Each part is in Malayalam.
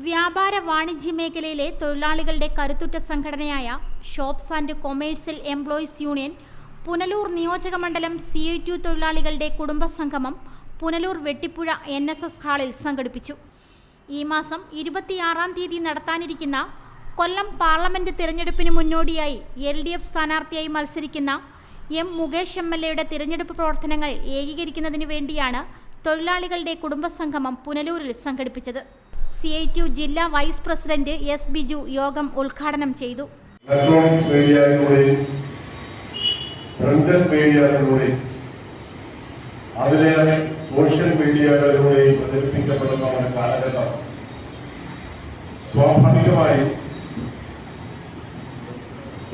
വ്യാപാര വാണിജ്യ മേഖലയിലെ തൊഴിലാളികളുടെ കരുത്തുറ്റ സംഘടനയായ shops and commercial employees union Punalur നിയോജക മണ്ഡലം സി ഐ ടു തൊഴിലാളികളുടെ കുടുംബസംഗമം Punalur Vettipuzha N S S ഹാളിൽ സംഘടിപ്പിച്ചു. ഈ മാസം ഇരുപത്തിയാറാം തീയതി നടത്താനിരിക്കുന്ന കൊല്ലം പാർലമെന്റ് തിരഞ്ഞെടുപ്പിന് മുന്നോടിയായി എൽ ഡി എഫ് സ്ഥാനാർത്ഥിയായി മത്സരിക്കുന്ന എം മുകേഷ് എം എൽ എയുടെ തിരഞ്ഞെടുപ്പ് പ്രവർത്തനങ്ങൾ ഏകീകരിക്കുന്നതിനു വേണ്ടിയാണ് തൊഴിലാളികളുടെ കുടുംബസംഗമം പുനലൂരിൽ സംഘടിപ്പിച്ചത്. സി ഐ ടി യു ജില്ലാ വൈസ് പ്രസിഡന്റ് എസ് ബിജു യോഗം ഉദ്ഘാടനം ചെയ്തു. ഇലക്ട്രോണിക്സ് മീഡിയയിലൂടെയും പ്രിന്റഡ് മീഡിയയിലൂടെയും അതിലേറെ സോഷ്യൽ മീഡിയകളിലൂടെയും പ്രചരിപ്പിക്കപ്പെടുന്ന ഒരു കാലഘട്ടം സ്വാഭാവികമായി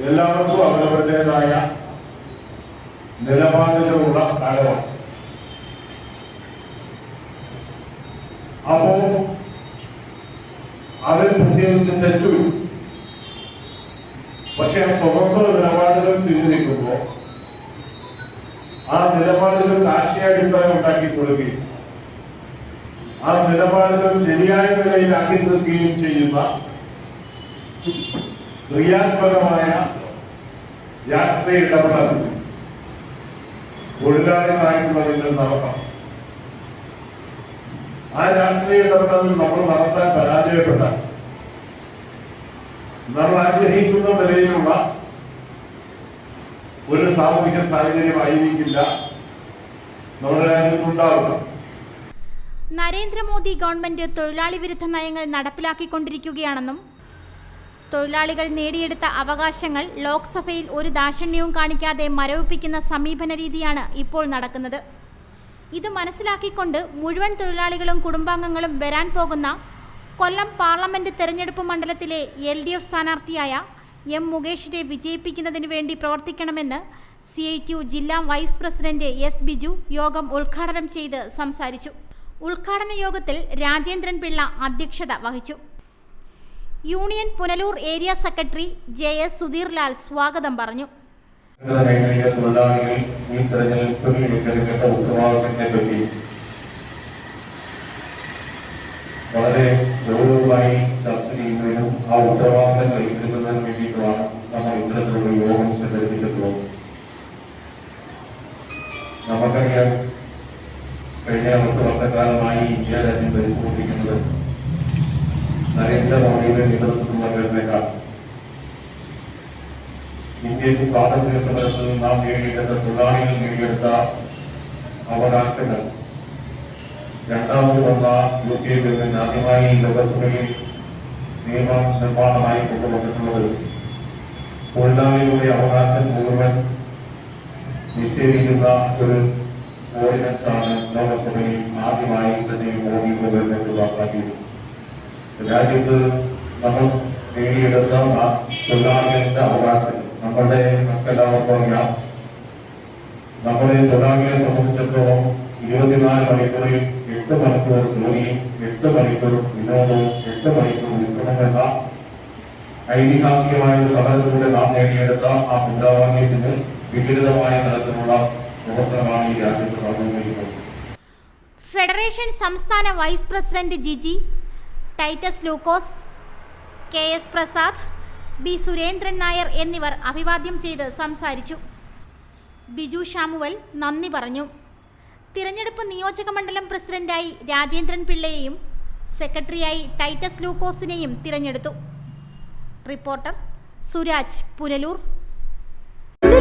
എല്ലാവർക്കും അവരവരുടേതായ നിലപാടുകളുള്ള കാലമാണ് അപ്പോ അതിൽ പ്രത്യേകിച്ച് തെറ്റുമില്ല. പക്ഷെ ആ സ്വതന്ത്ര നിലപാടുകൾ സ്വീകരിക്കുമ്പോൾ ആ നിലപാടുകൾ ആശയാടിത്തറ ഉണ്ടാക്കി കൊടുക്കുകയും ആ നിലപാടുകൾ ശരിയായ നിലയിലാക്കി തീർക്കുകയും ചെയ്യുന്ന ക്രിയാത്മകമായ യാത്ര ഇടപെടൽ തൊഴിലാളികളായിട്ടുള്ളതിൽ നടത്തണം ആ രാഷ്ട്രീയ ഇടപെടൽ നമ്മൾ നടത്താൻ പരാജയപ്പെട്ട നമ്മൾ ആഗ്രഹിക്കുന്ന നിലയിലുള്ള ഒരു സാമൂഹിക സാഹചര്യമായിരിക്കില്ല നമ്മുടെ രാജ്യത്തുണ്ടാവുക നരേന്ദ്രമോദി ഗവൺമെന്റ് തൊഴിലാളി വിരുദ്ധ നയങ്ങൾ നടപ്പിലാക്കിക്കൊണ്ടിരിക്കുകയാണെന്നും തൊഴിലാളികൾ നേടിയെടുത്ത അവകാശങ്ങൾ ലോക്സഭയിൽ ഒരു ദാക്ഷിണ്യവും കാണിക്കാതെ മരവിപ്പിക്കുന്ന സമീപന രീതിയാണ് ഇപ്പോൾ നടക്കുന്നത്. ഇത് മനസ്സിലാക്കിക്കൊണ്ട് മുഴുവൻ തൊഴിലാളികളും കുടുംബാംഗങ്ങളും വരാൻ പോകുന്ന കൊല്ലം പാർലമെന്റ് തെരഞ്ഞെടുപ്പ് മണ്ഡലത്തിലെ എൽ ഡി എഫ് സ്ഥാനാർത്ഥിയായ എം മുകേഷിനെ വിജയിപ്പിക്കുന്നതിന് വേണ്ടി പ്രവർത്തിക്കണമെന്ന് സി ഐ ടി യു ജില്ലാ വൈസ് പ്രസിഡന്റ് എസ് ബിജു യോഗം ഉദ്ഘാടനം ചെയ്ത് സംസാരിച്ചു. ഉദ്ഘാടന യോഗത്തിൽ രാജേന്ദ്രൻ പിള്ള അധ്യക്ഷത വഹിച്ചു. Union Punalur area secretary J S Sudheerlal സ്വാഗതം പറഞ്ഞു. മേഖലയിലെ തൊഴിലാളികൾ ഈ തെരഞ്ഞെടുപ്പിൽ ഏറ്റെടുക്കേണ്ട ഉത്തരവാദിത്തത്തെ പറ്റി വളരെ ഗൗരവമായി ചർച്ച ചെയ്യുന്നതിനും ആ ഉത്തരവാദിത്തങ്ങൾ ഏറ്റെടുക്കുന്നതിനും വേണ്ടിയിട്ടുമാണ് നമ്മൾ ഇത്തരത്തിലുള്ള യോഗം സംഘടിപ്പിച്ചിട്ടുള്ളത്. നമുക്കറിയാം കഴിഞ്ഞ പത്ത് വർഷക്കാലമായി ഇന്ത്യ രാജ്യം പരിശോധിക്കുന്നത് നരേന്ദ്രമോദിയുടെ നേതൃത്വത്തിലുള്ള ഗവൺമെന്റാണ്. ഇന്ത്യൻ സ്വാതന്ത്ര്യ സമരത്തിൽ നാം നേടിയെടുത്ത തൊഴിലാളികൾ നേടിയെടുത്ത അവകാശങ്ങൾ. രണ്ടാമത് വന്ന യു പി ഗവൺമെന്റ് ആദ്യമായി ലോകസഭയിൽ നിയമ നിർമ്മാണമായി കൊണ്ടുവന്നിട്ടുള്ളത്. തൊഴിലാളികളുടെ അവകാശം മുഴുവൻ നിഷേധിക്കുന്ന ഒരു ഓർഡിനൻസ് ആണ് ലോകസഭയിൽ ആദ്യമായി തന്നെ മോദി ഗവൺമെന്റ് പാസാക്കിയത്. രാജ്യത്ത് നമ്മൾ നേടിയെടുത്ത തൊഴിലാളികളുടെ അവകാശങ്ങൾ നമ്മളുടെ നമുക്കെല്ലാവർക്കും അറിയാം നമ്മുടെ തൊഴിലാളികളെ സംബന്ധിച്ചിടത്തോളം ഇരുപത്തിനാല് മണിക്കൂറിൽ എട്ട് മണിക്കൂർ ജോലിയും എട്ട് മണിക്കൂർ വിനോദവും എട്ട് മണിക്കൂർ വിശ്രമം എന്ന ഐതിഹാസികമായ ഒരു സമരത്തിലൂടെ നാം നേടിയെടുത്ത ആ മുദ്രാവാക്യത്തിന് വിപരീതമായ തരത്തിലുള്ള പ്രവർത്തനമാണ് ഈ രാജ്യത്ത് നടന്നുകൊണ്ടിരിക്കുന്നത്. ഫെഡറേഷൻ സംസ്ഥാന vice president Jiji Titus Lukose K S Prasad B Surendran Nair എന്നിവർ അഭിവാദ്യം ചെയ്ത് സംസാരിച്ചു. ബിജു ഷാമുവൽ നന്ദി പറഞ്ഞു. തിരഞ്ഞെടുപ്പ് നിയോജക മണ്ഡലം പ്രസിഡന്റായി രാജേന്ദ്രൻ പിള്ളയെയും സെക്രട്ടറിയായി ടൈറ്റസ് ലൂക്കോസിനെയും തിരഞ്ഞെടുത്തു. റിപ്പോർട്ടർ സുരാജ് പുനലൂർ.